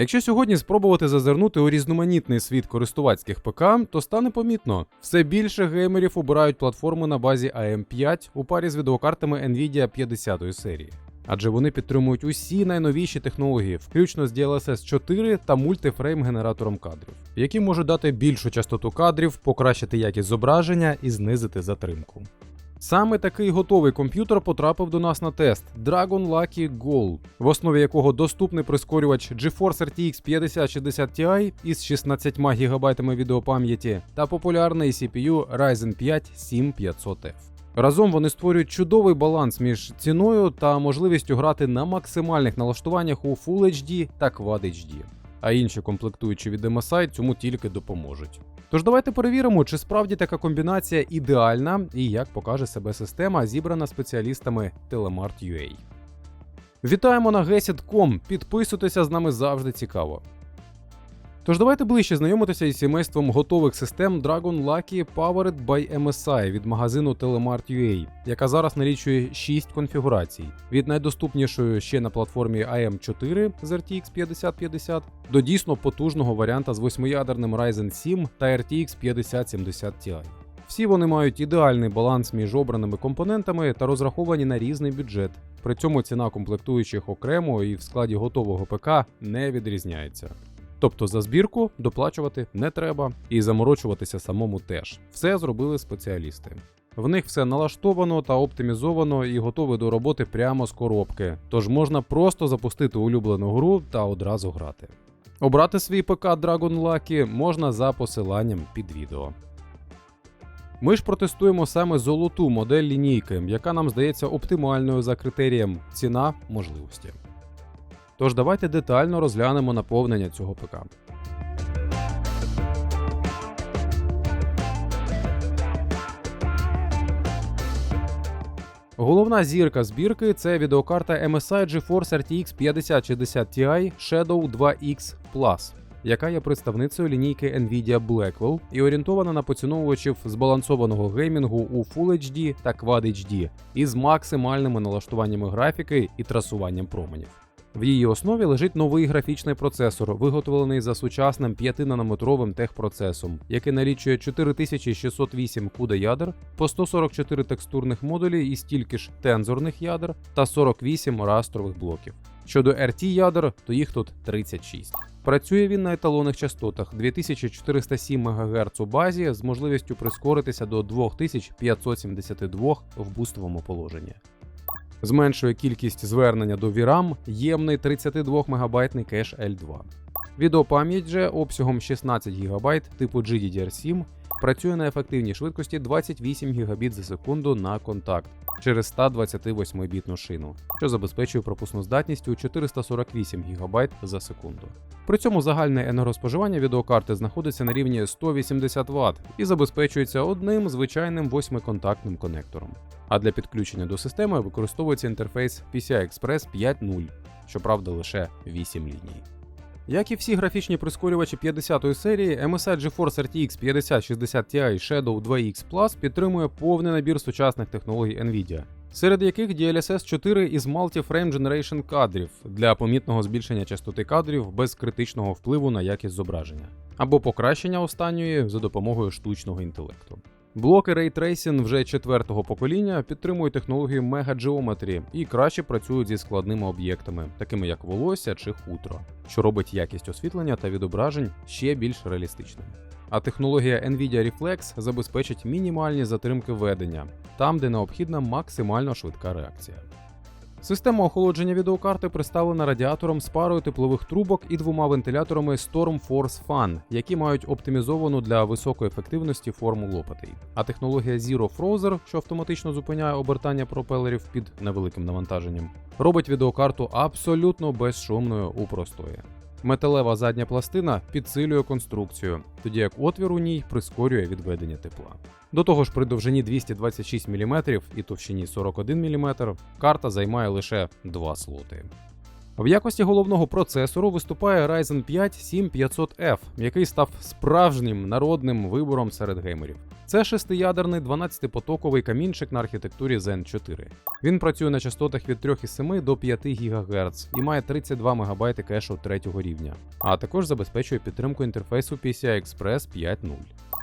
Якщо сьогодні спробувати зазирнути у різноманітний світ користувацьких ПК, то стане помітно, все більше геймерів обирають платформи на базі AM5 у парі з відеокартами Nvidia 50 серії. Адже вони підтримують усі найновіші технології, включно з DLSS 4 та мультифрейм генератором кадрів, які можуть дати більшу частоту кадрів, покращити якість зображення і знизити затримку. Саме такий готовий комп'ютер потрапив до нас на тест Dragon Lucky Gold, в основі якого доступний прискорювач GeForce RTX 5060 Ti із 16 ГБ відеопам'яті та популярний CPU Ryzen 5 7500F. Разом вони створюють чудовий баланс між ціною та можливістю грати на максимальних налаштуваннях у Full HD та Quad HD. А інші комплектуючі від MSI цьому тільки допоможуть. Тож давайте перевіримо, чи справді така комбінація ідеальна і як покаже себе система, зібрана спеціалістами Telemart.ua. Вітаємо на Gesit.com, підписуйтеся з нами завжди цікаво. Тож давайте ближче знайомитися із сімейством готових систем Dragon Lucky Powered by MSI від магазину Telemart.ua, яка зараз налічує 6 конфігурацій: від найдоступнішої ще на платформі AM4 з RTX 5050 до дійсно потужного варіанта з восьмиядерним Ryzen 7 та RTX 5070 Ti. Всі вони мають ідеальний баланс між обраними компонентами та розраховані на різний бюджет. При цьому ціна комплектуючих окремо і в складі готового ПК не відрізняється. Тобто за збірку доплачувати не треба і заморочуватися самому теж. Все зробили спеціалісти. В них все налаштовано та оптимізовано і готове до роботи прямо з коробки, тож можна просто запустити улюблену гру та одразу грати. Обрати свій ПК Dragon Lucky можна за посиланням під відео. Ми ж протестуємо саме золоту модель лінійки, яка нам здається оптимальною за критерієм ціна можливості. Тож давайте детально розглянемо наповнення цього ПК. Головна зірка збірки це відеокарта MSI GeForce RTX 5060 Ti Shadow 2X Plus, яка є представницею лінійки Nvidia Blackwell і орієнтована на поціновувачів збалансованого геймінгу у Full HD та Quad HD із максимальними налаштуваннями графіки і трасуванням променів. В її основі лежить новий графічний процесор, виготовлений за сучасним 5-нанометровим техпроцесом, який налічує 4608 CUDA ядер, по 144 текстурних модулі і стільки ж тензорних ядер та 48 растрових блоків. Щодо RT ядер, то їх тут 36. Працює він на еталонних частотах 2407 МГц у базі з можливістю прискоритися до 2572 в бустовому положенні. Зменшує кількість звернення до VRAM ємний 32 МБ кеш L2. Відеопам'ять же обсягом 16 ГБ типу GDDR7 працює на ефективній швидкості 28 Гбіт за секунду на контакт через 128-бітну шину, що забезпечує пропускну здатність у 448 ГБ за секунду. При цьому загальне енергоспоживання відеокарти знаходиться на рівні 180 Вт і забезпечується одним звичайним восьмиконтактним конектором. А для підключення до системи використовується інтерфейс PCI-Express 5.0, щоправда лише 8 ліній. Як і всі графічні прискорювачі 50-ї серії, MSI GeForce RTX 5060 Ti Shadow 2X Plus підтримує повний набір сучасних технологій Nvidia, серед яких DLSS 4 із Multi-Frame Generation кадрів для помітного збільшення частоти кадрів без критичного впливу на якість зображення, або покращення останньої за допомогою штучного інтелекту. Блоки Ray Tracing вже четвертого покоління підтримують технологію Geometry і краще працюють зі складними об'єктами, такими як волосся чи хутро, що робить якість освітлення та відображень ще більш реалістичними. А технологія Nvidia Reflex забезпечить мінімальні затримки ведення, там, де необхідна максимально швидка реакція. Система охолодження відеокарти представлена радіатором з парою теплових трубок і двома вентиляторами Storm Force Fan, які мають оптимізовану для високої ефективності форму лопатей. А технологія Zero Frozer, що автоматично зупиняє обертання пропелерів під невеликим навантаженням, робить відеокарту абсолютно безшумною у простої. Металева задня пластина підсилює конструкцію, тоді як отвір у ній прискорює відведення тепла. До того ж, при довжині 226 мм і товщині 41 мм карта займає лише два слоти. В якості головного процесору виступає Ryzen 5 7500F, який став справжнім народним вибором серед геймерів. Це шестиядерний 12-потоковий камінчик на архітектурі Zen 4. Він працює на частотах від 3,7 до 5 ГГц і має 32 МБ кешу третього рівня, а також забезпечує підтримку інтерфейсу PCI Express 5.0.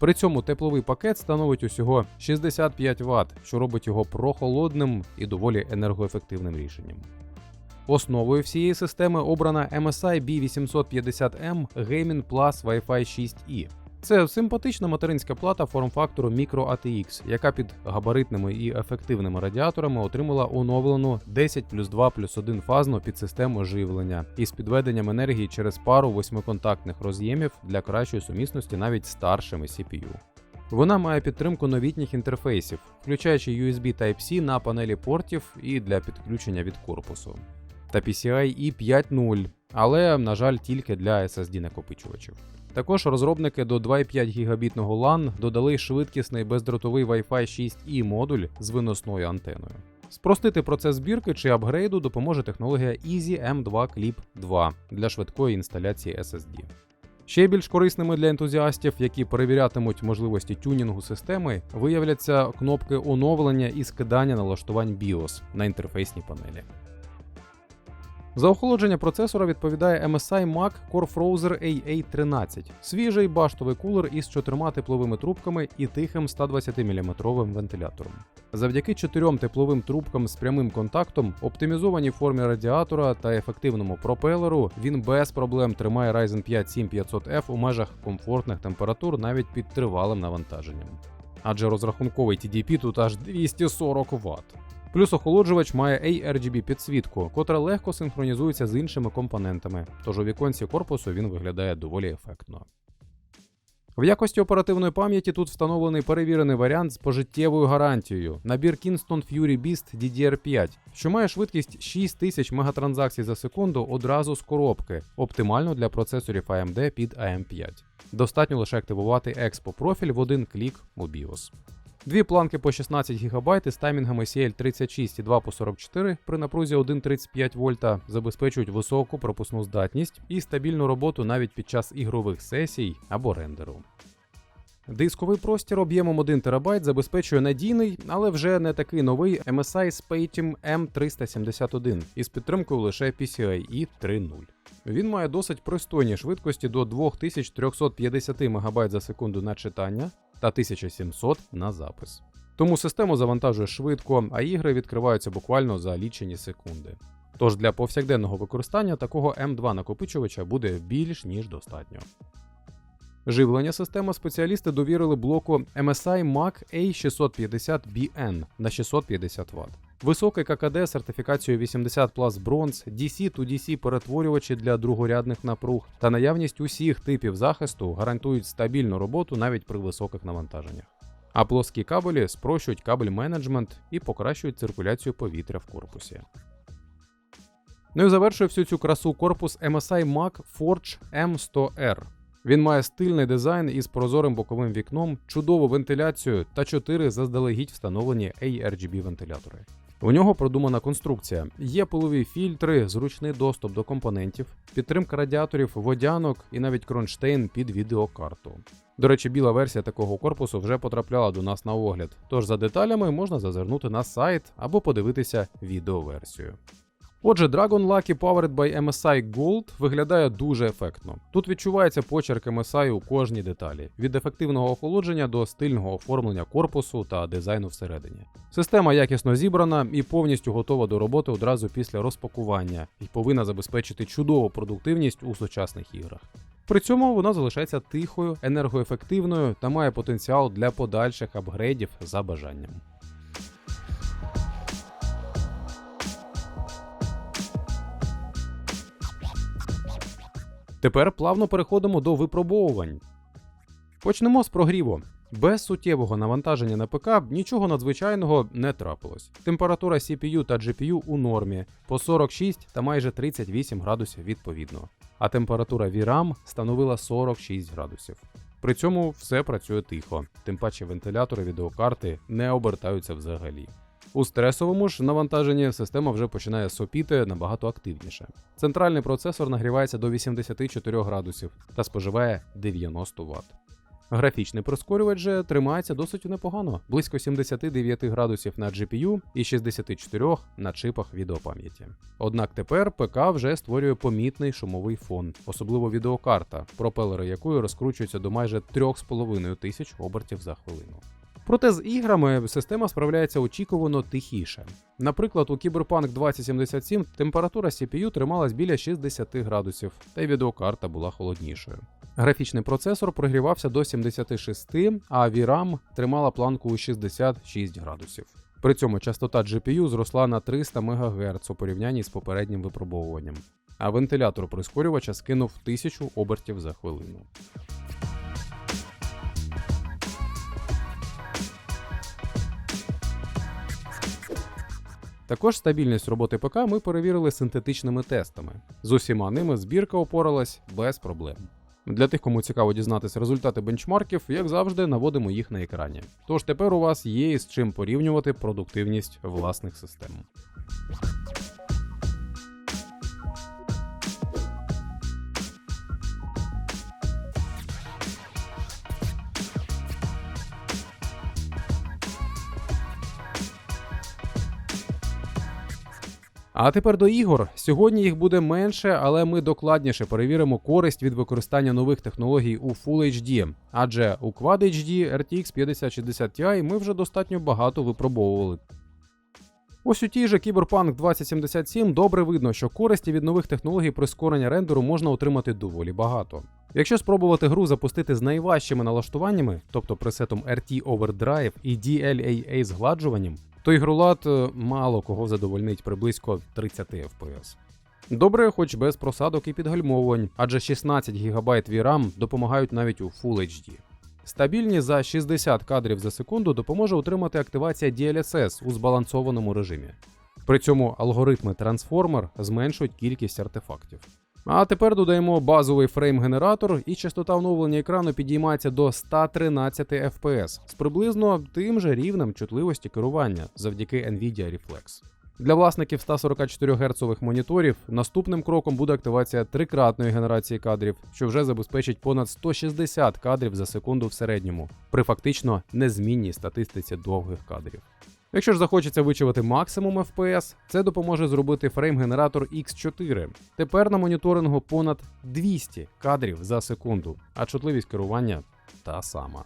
При цьому тепловий пакет становить усього 65 Вт, що робить його прохолодним і доволі енергоефективним рішенням. Основою всієї системи обрана MSI B850M Gaming Plus Wi-Fi 6E. Це симпатична материнська плата форм-фактору Micro ATX, яка під габаритними і ефективними радіаторами отримала оновлену 10 плюс 2 плюс 1 фазну підсистему живлення із підведенням енергії через пару восьмиконтактних роз'ємів для кращої сумісності навіть старшими CPU. Вона має підтримку новітніх інтерфейсів, включаючи USB Type-C на панелі портів і для підключення від корпусу, та PCI E5.0, але, на жаль, тільки для SSD накопичувачів. Також розробники до 2,5 гігабітного LAN додали швидкісний бездротовий Wi-Fi 6E модуль з виносною антеною. Спростити процес збірки чи апгрейду допоможе технологія Easy M2 Clip 2 для швидкої інсталяції SSD. Ще більш корисними для ентузіастів, які перевірятимуть можливості тюнінгу системи, виявляться кнопки оновлення і скидання налаштувань BIOS на інтерфейсній панелі. За охолодження процесора відповідає MSI Mac CoreFrozer AA13, свіжий баштовий кулер із чотирма тепловими трубками і тихим 120-мм вентилятором. Завдяки чотирьом тепловим трубкам з прямим контактом, оптимізованій формі радіатора та ефективному пропелеру, він без проблем тримає Ryzen 5 7500F у межах комфортних температур навіть під тривалим навантаженням. Адже розрахунковий TDP тут аж 240 Вт. Плюс охолоджувач має ARGB підсвітку, котра легко синхронізується з іншими компонентами, тож у віконці корпусу він виглядає доволі ефектно. В якості оперативної пам'яті тут встановлений перевірений варіант з пожиттєвою гарантією набір Kingston Fury Beast DDR5, що має швидкість 6000 мегатранзакцій за секунду одразу з коробки, оптимально для процесорів AMD під AM5. Достатньо лише активувати Expo профіль в один клік у BIOS. Дві планки по 16 ГБ з таймінгами CL36 і 2 по 44 при напрузі 1,35 вольта забезпечують високу пропускну здатність і стабільну роботу навіть під час ігрових сесій або рендеру. Дисковий простір об'ємом 1 ТБ забезпечує надійний, але вже не такий новий MSI Spatium M371 із підтримкою лише PCIe 3.0. Він має досить пристойні швидкості до 2350 МБ за секунду на читання та 1700 на запис. Тому систему завантажує швидко, а ігри відкриваються буквально за лічені секунди. Тож для повсякденного використання такого М2 накопичувача буде більш ніж достатньо. Живлення системи спеціалісти довірили блоку MSI Mac A650BN на 650 Вт. Високий ККД сертифікацією 80 Plus Bronze, DC to DC перетворювачі для другорядних напруг та наявність усіх типів захисту гарантують стабільну роботу навіть при високих навантаженнях. А плоскі кабелі спрощують кабель менеджмент і покращують циркуляцію повітря в корпусі. Ну і завершує всю цю красу корпус MSI Mac Forge M100R. Він має стильний дизайн із прозорим боковим вікном, чудову вентиляцію та 4 заздалегідь встановлені ARGB вентилятори. У нього продумана конструкція, є пилові фільтри, зручний доступ до компонентів, підтримка радіаторів, водянок і навіть кронштейн під відеокарту. До речі, біла версія такого корпусу вже потрапляла до нас на огляд, тож за деталями можна зазирнути на сайт або подивитися відеоверсію. Отже, Dragon Lucky Powered by MSI Gold виглядає дуже ефектно. Тут відчувається почерк MSI у кожній деталі, від ефективного охолодження до стильного оформлення корпусу та дизайну всередині. Система якісно зібрана і повністю готова до роботи одразу після розпакування і повинна забезпечити чудову продуктивність у сучасних іграх. При цьому вона залишається тихою, енергоефективною та має потенціал для подальших апгрейдів за бажанням. Тепер плавно переходимо до випробовувань. Почнемо з прогріву. Без суттєвого навантаження на ПК нічого надзвичайного не трапилось. Температура CPU та GPU у нормі по 46 та майже 38 градусів відповідно. А температура VRAM становила 46 градусів. При цьому все працює тихо, тим паче вентилятори відеокарти не обертаються взагалі. У стресовому ж навантаженні система вже починає сопіти набагато активніше. Центральний процесор нагрівається до 84 градусів та споживає 90 Вт. Графічний прискорювач же тримається досить непогано, близько 79 градусів на GPU і 64 на чипах відеопам'яті. Однак тепер ПК вже створює помітний шумовий фон, особливо відеокарта, пропелери якої розкручуються до майже 3,5 тисяч обертів за хвилину. Проте з іграми система справляється очікувано тихіше. Наприклад, у Cyberpunk 2077 температура CPU трималась біля 60 градусів, та й відеокарта була холоднішою. Графічний процесор прогрівався до 76, а VRAM тримала планку у 66 градусів. При цьому частота GPU зросла на 300 МГц у порівнянні з попереднім випробовуванням, а вентилятор прискорювача скинув 1000 обертів за хвилину. Також стабільність роботи ПК ми перевірили синтетичними тестами. З усіма ними збірка опоралась без проблем. Для тих, кому цікаво дізнатися результати бенчмарків, як завжди, наводимо їх на екрані. Тож тепер у вас є із чим порівнювати продуктивність власних систем. А тепер до ігор. Сьогодні їх буде менше, але ми докладніше перевіримо користь від використання нових технологій у Full HD. Адже у Quad HD RTX 5060 Ti ми вже достатньо багато випробовували. Ось у тій же Cyberpunk 2077 добре видно, що користі від нових технологій прискорення рендеру можна отримати доволі багато. Якщо спробувати гру запустити з найважчими налаштуваннями, тобто пресетом RT Overdrive і DLAA згладжуванням, то ігролад е, мало кого задовольнить при близько 30 FPS. Добре, хоч без просадок і підгальмовувань, адже 16 ГБ VRAM допомагають навіть у Full HD. Стабільність за 60 кадрів за секунду допоможе отримати активація DLSS у збалансованому режимі. При цьому алгоритми Transformer зменшують кількість артефактів. А тепер додаємо базовий фрейм-генератор, і частота оновлення екрану підіймається до 113 FPS з приблизно тим же рівнем чутливості керування завдяки Nvidia Reflex. Для власників 144 Гц моніторів наступним кроком буде активація трикратної генерації кадрів, що вже забезпечить понад 160 кадрів за секунду в середньому, при фактично незмінній статистиці довгих кадрів. Якщо ж захочеться вичувати максимум FPS, це допоможе зробити фрейм-генератор X4. Тепер на моніторингу понад 200 кадрів за секунду, а чутливість керування та сама.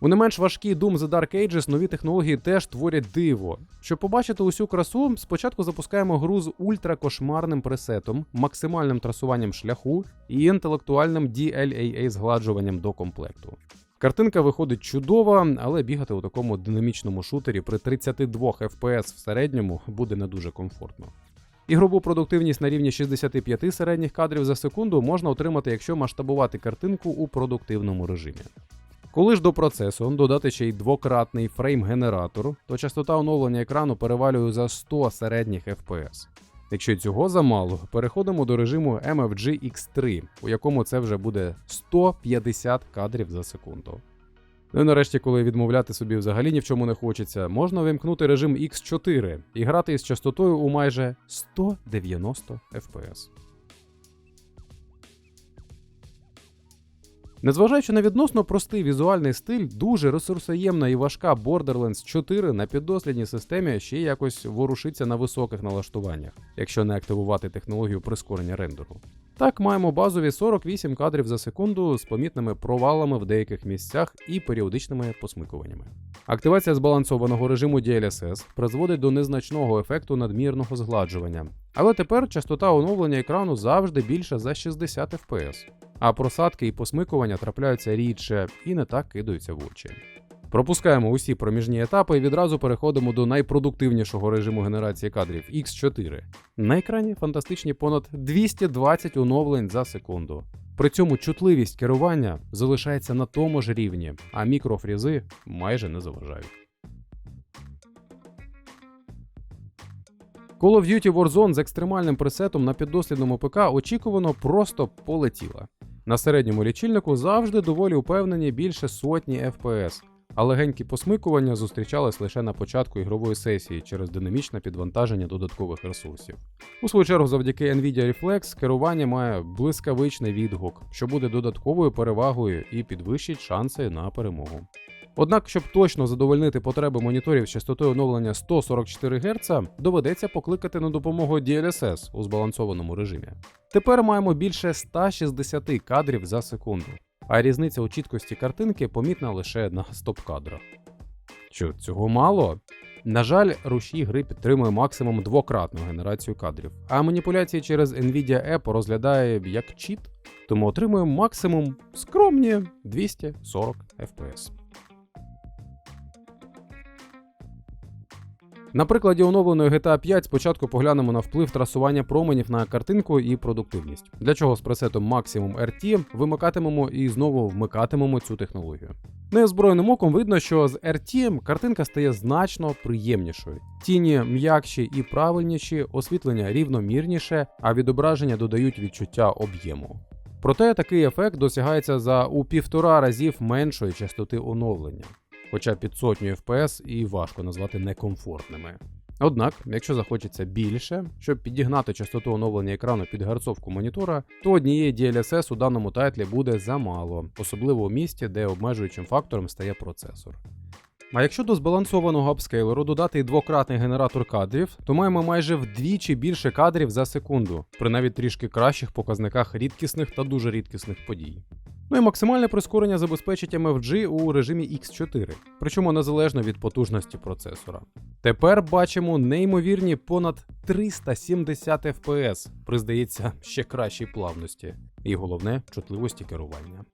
У не менш важкій Doom The Dark Ages нові технології теж творять диво. Щоб побачити усю красу, спочатку запускаємо гру з ультракошмарним пресетом, максимальним трасуванням шляху і інтелектуальним DLAA згладжуванням до комплекту. Картинка виходить чудова, але бігати у такому динамічному шутері при 32 FPS в середньому буде не дуже комфортно. Ігрову продуктивність на рівні 65 середніх кадрів за секунду можна отримати, якщо масштабувати картинку у продуктивному режимі. Коли ж до процесу додати ще й двократний фрейм-генератор, то частота оновлення екрану перевалює за 100 середніх FPS. Якщо цього замало, переходимо до режиму MFG X3, у якому це вже буде 150 кадрів за секунду. Ну і нарешті, коли відмовляти собі взагалі ні в чому не хочеться, можна вимкнути режим X4 і грати із частотою у майже 190 FPS. Незважаючи на відносно простий візуальний стиль, дуже ресурсоємна і важка Borderlands 4 на піддослідній системі ще якось ворушиться на високих налаштуваннях, якщо не активувати технологію прискорення рендеру. Так, маємо базові 48 кадрів за секунду з помітними провалами в деяких місцях і періодичними посмикуваннями. Активація збалансованого режиму DLSS призводить до незначного ефекту надмірного згладжування, але тепер частота оновлення екрану завжди більша за 60 FPS, а просадки і посмикування трапляються рідше і не так кидаються в очі. Пропускаємо усі проміжні етапи і відразу переходимо до найпродуктивнішого режиму генерації кадрів X4. На екрані фантастичні понад 220 оновлень за секунду. При цьому чутливість керування залишається на тому ж рівні, а мікрофрізи майже не заважають. Call of Duty Warzone з екстремальним пресетом на піддослідному ПК очікувано просто полетіла. На середньому лічильнику завжди доволі упевнені більше сотні FPS, а легенькі посмикування зустрічались лише на початку ігрової сесії через динамічне підвантаження додаткових ресурсів. У свою чергу, завдяки Nvidia Reflex керування має блискавичний відгук, що буде додатковою перевагою і підвищить шанси на перемогу. Однак, щоб точно задовольнити потреби моніторів з частотою оновлення 144 Гц, доведеться покликати на допомогу DLSS у збалансованому режимі. Тепер маємо більше 160 кадрів за секунду, а різниця у чіткості картинки помітна лише на стоп-кадрах. Що, цього мало? На жаль, рушій гри підтримує максимум двократну генерацію кадрів, а маніпуляції через Nvidia App розглядає як чіт, тому отримуємо максимум скромні 240 FPS. На прикладі оновленої GTA 5 спочатку поглянемо на вплив трасування променів на картинку і продуктивність. Для чого з пресетом Maximum RT вимикатимемо і знову вмикатимемо цю технологію. Неозброєним оком видно, що з RT картинка стає значно приємнішою. Тіні м'якші і правильніші, освітлення рівномірніше, а відображення додають відчуття об'єму. Проте такий ефект досягається за у півтора разів меншої частоти оновлення хоча під сотню FPS і важко назвати некомфортними. Однак, якщо захочеться більше, щоб підігнати частоту оновлення екрану під гарцовку монітора, то однієї DLSS у даному тайтлі буде замало, особливо у місті, де обмежуючим фактором стає процесор. А якщо до збалансованого апскейлеру додати двократний генератор кадрів, то маємо майже вдвічі більше кадрів за секунду, при навіть трішки кращих показниках рідкісних та дуже рідкісних подій. Ну і максимальне прискорення забезпечить MFG у режимі X4, причому незалежно від потужності процесора. Тепер бачимо неймовірні понад 370 FPS при здається ще кращій плавності, і головне чутливості керування.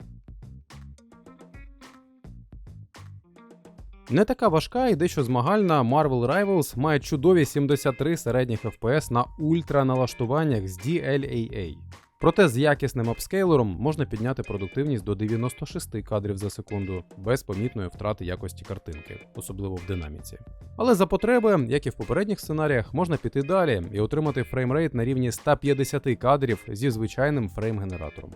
Не така важка і дещо змагальна Marvel Rivals має чудові 73 середніх FPS на ультраналаштуваннях з DLAA. Проте з якісним апскейлером можна підняти продуктивність до 96 кадрів за секунду без помітної втрати якості картинки, особливо в динаміці. Але за потреби, як і в попередніх сценаріях, можна піти далі і отримати фреймрейт на рівні 150 кадрів зі звичайним фрейм-генератором.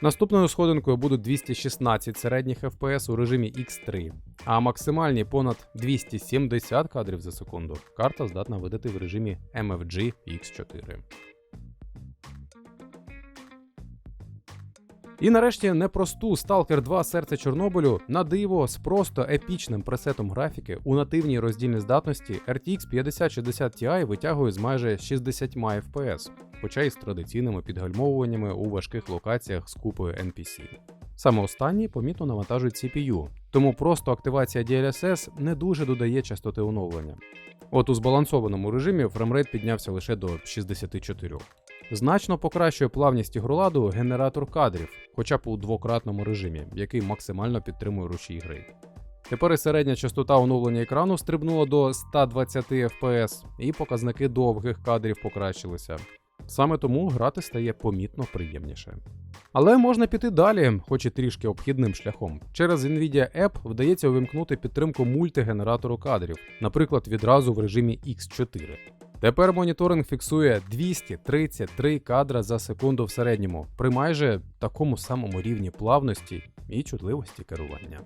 Наступною сходинкою будуть 216 середніх FPS у режимі X3, а максимальні понад 270 кадрів за секунду карта здатна видати в режимі MFG X4. І нарешті непросту Stalker 2 серце Чорнобилю на диво з просто епічним пресетом графіки у нативній роздільній здатності RTX 5060 Ti витягує з майже 60 FPS, хоча й з традиційними підгальмовуваннями у важких локаціях з купою NPC. Саме останній помітно навантажують CPU, тому просто активація DLSS не дуже додає частоти оновлення. От у збалансованому режимі фреймрейт піднявся лише до 64. Значно покращує плавність ігроладу генератор кадрів, хоча б у двократному режимі, який максимально підтримує рушій гри. Тепер і середня частота оновлення екрану стрибнула до 120 FPS, і показники довгих кадрів покращилися. Саме тому грати стає помітно приємніше. Але можна піти далі, хоч і трішки обхідним шляхом. Через Nvidia App вдається увімкнути підтримку мультигенератору кадрів, наприклад, відразу в режимі X4. Тепер моніторинг фіксує 233 кадра за секунду в середньому при майже такому самому рівні плавності і чутливості керування.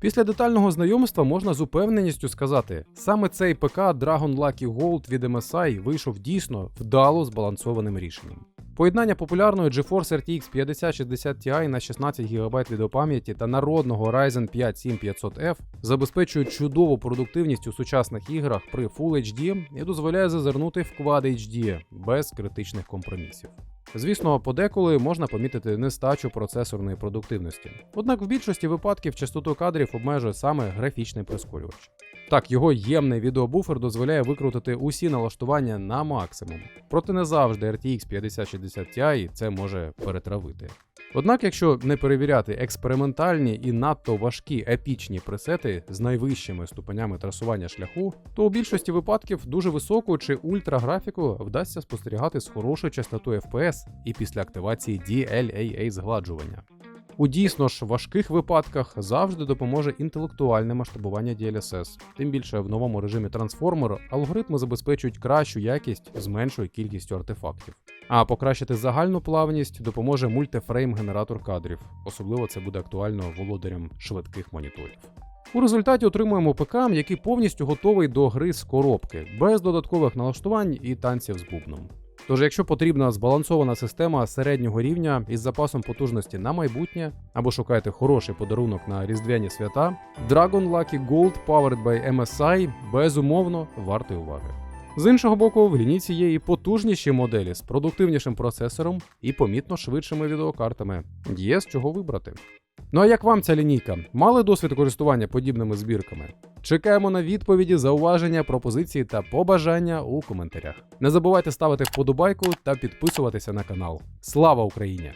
Після детального знайомства можна з упевненістю сказати, саме цей ПК Dragon Lucky Gold від MSI вийшов дійсно вдало збалансованим рішенням. Поєднання популярної GeForce RTX 5060 Ti на 16 ГБ відеопам'яті та народного Ryzen 5 7500F забезпечують чудову продуктивність у сучасних іграх при Full HD і дозволяє зазирнути в Quad HD без критичних компромісів. Звісно, подеколи можна помітити нестачу процесорної продуктивності. Однак в більшості випадків частоту кадрів обмежує саме графічний прискорювач. Так, його ємний відеобуфер дозволяє викрутити усі налаштування на максимум, проте не завжди RTX 5060 Ti це може перетравити. Однак, якщо не перевіряти експериментальні і надто важкі епічні пресети з найвищими ступенями трасування шляху, то у більшості випадків дуже високу чи ультраграфіку вдасться спостерігати з хорошою частотою FPS і після активації DLAA згладжування. У дійсно ж важких випадках завжди допоможе інтелектуальне масштабування DLSS. Тим більше в новому режимі Transformer алгоритми забезпечують кращу якість з меншою кількістю артефактів. А покращити загальну плавність допоможе мультифрейм-генератор кадрів. Особливо це буде актуально володарям швидких моніторів. У результаті отримуємо ПК, який повністю готовий до гри з коробки, без додаткових налаштувань і танців з бубном. Тож, якщо потрібна збалансована система середнього рівня із запасом потужності на майбутнє, або шукаєте хороший подарунок на різдвяні свята, Dragon Lucky Gold Powered by MSI безумовно вартий уваги. З іншого боку, в лінійці є і потужніші моделі з продуктивнішим процесором і помітно швидшими відеокартами. Є з чого вибрати. Ну а як вам ця лінійка? Мали досвід користування подібними збірками? Чекаємо на відповіді, зауваження, пропозиції та побажання у коментарях. Не забувайте ставити вподобайку та підписуватися на канал. Слава Україні!